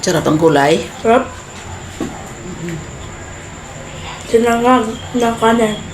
Sarap ang gulay. Sarap. Sinangag ng kanin.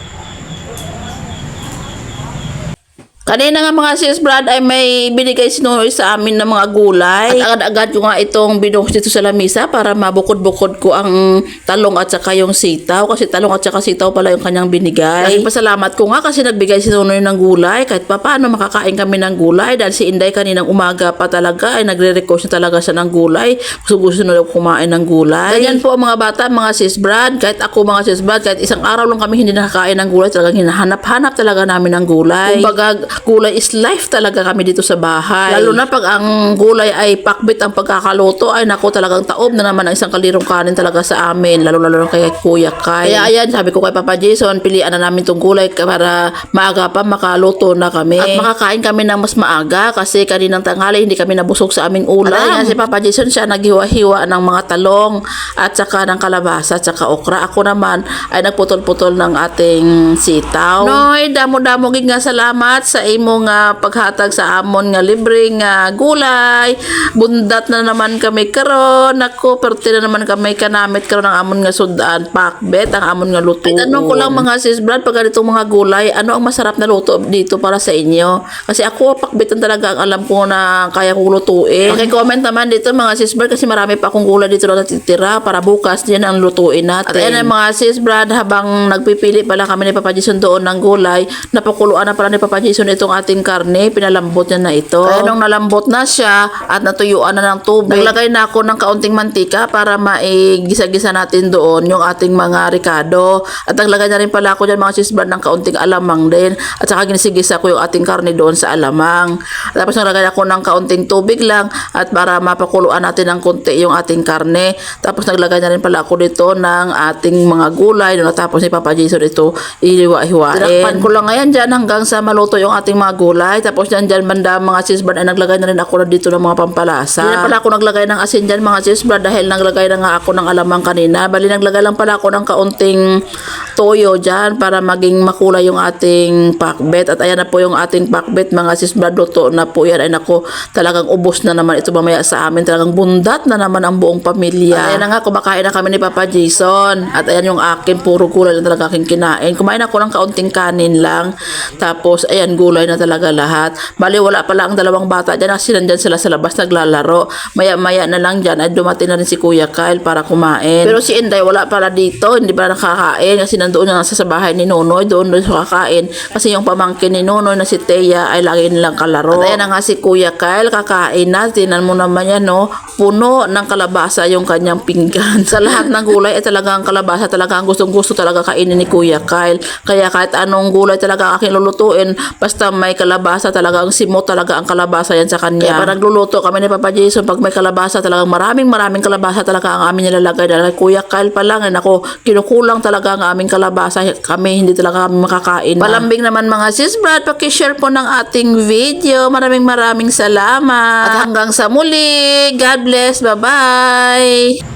Kanina nga mga sis Brad ay may binigay si Nonoy sa amin ng mga gulay. At agad-agad ko nga itong binuhos dito sa lamisa para mabukod-bukod ko ang talong at saka yung sitaw. Kasi talong at saka sitaw pala yung kanyang binigay. Pasalamat ko nga kasi nagbigay si Nonoy ng gulay. Kahit pa paano makakain kami ng gulay. Dahil si Inday kaninang umaga pa talaga ay nagre-request na talaga siya ng gulay. Gusto-gusto na daw kumain ng gulay. Ganyan po ang mga bata, mga sis Brad. Kahit ako mga sis Brad, kahit isang araw lang kami hindi nakakain ng gulay. Talagang hinahanap-hanap talaga namin ng gulay. Kumbaga, gulay is life talaga kami dito sa bahay. Lalo na pag ang gulay ay pakbit ang pagkakaluto, ay nako talagang taob na naman ang isang kalirong kanin talaga sa amin. Lalo-lalo na kay Kuya Kai. Kaya ayan, sabi ko kay Papa Jason, pilian na namin tong gulay para maaga pa makaluto na kami. At makakain kami ng mas maaga kasi kaninang tanghali hindi kami nabusog sa aming ulam. At si Papa Jason siya naghiwa-hiwa ng mga talong at saka ng kalabasa at saka okra. Ako naman ay nagputol-putol ng ating sitaw. Noy, damo-damo nga salamat sa imo nga paghatag sa amon nga libre nga gulay. Bundat na naman kami karon. Nako, perti na naman kami kanamit karon ang amon nga sudan. Pakbet ang amon nga luto. Tanong ko lang mga sis Brad, pag ganitong mga gulay, ano ang masarap na luto dito para sa inyo? Kasi ako, pakbetan talaga ang alam ko na kaya kong lutuin. Okay, comment naman dito mga sis Brad kasi marami pa akong gulay dito na natitira para bukas yan ang lutuin natin. At ayan mga sis Brad, habang nagpipili pala kami ni Papa Jason doon ng gulay, napakuluan na pala ni Papa Jason itong ating karne, pinalambot niya na ito. Kaya nung nalambot na siya at natuyuan na ng tubig, naglagay na ako ng kaunting mantika para maigisa-gisa natin doon yung ating mga ricado. At naglagay na rin pala ako dyan mga Brad ng kaunting alamang din. At saka ginisigisa ko yung ating karne doon sa alamang. At tapos naglagay ako ng kaunting tubig lang at para mapakuluan natin ng konti yung ating karne. Tapos naglagay na rin pala ako dito ng ating mga gulay. Nung natapos ni Papa Jason ito, ihiwa-hiwain. Tinakpan ko lang ngayon dyan hanggang sa maluto yung ating mga gulay. Tapos dyan dyan banda mga sis Brad ay naglagay na rin ako na dito ng mga pampalasa. Hindi pala ako naglagay ng asin dyan mga sis Brad dahil naglagay na nga ako ng alamang kanina. Bali naglagay lang pala ako ng kaunting toyo dyan para maging makulay yung ating pakbet. At ayan na po yung ating pakbet mga sis Brad. Luto na po yan. Ay nako talagang ubos na naman ito mamaya sa amin. Talagang bundat na naman ang buong pamilya. At ayan na nga kumakain na kami ni Papa Jason. At ayan yung akin puro gulay na talaga aking kinain. Kumain ako ng kaunting kanin lang. Tapos ayan gulay na talaga lahat. Bali wala pala ang dalawang bata dyan kasi nandyan sila sa labas naglalaro. Maya maya na lang dyan ay dumating na rin si Kuya Kyle para kumain. Pero si Inday wala pala dito. Hindi pala nakakain kasi nandoon na sa bahay ni Nonoy. Doon doon kakain. Kasi yung pamangkin ni Nonoy na si Teya ay lagi nilang kalaro. At ayan na nga si Kuya Kyle kakain na. Tinan mo naman yan no. Puno ng kalabasa yung kanyang pinggan. sa lahat ng gulay ay talaga ang kalabasa talaga ang gustong gusto talaga kainin ni Kuya Kyle. Kaya kahit anong gulay talaga aking lulutuin basta may kalabasa talaga ang simo talaga ang kalabasa yan sa kanya. Kaya pag nagluluto kami ni Papa Jason pag may kalabasa talagang maraming maraming kalabasa talaga ang amin nilalagay dahil Kuya Kyle pa lang and ako kinukulang talaga ang aming kalabasa kami hindi talaga kami makakain. Palambing naman mga sis Brad paki-share po ng ating video. Maraming maraming salamat. At hanggang sa muli. God bless. Bye-bye.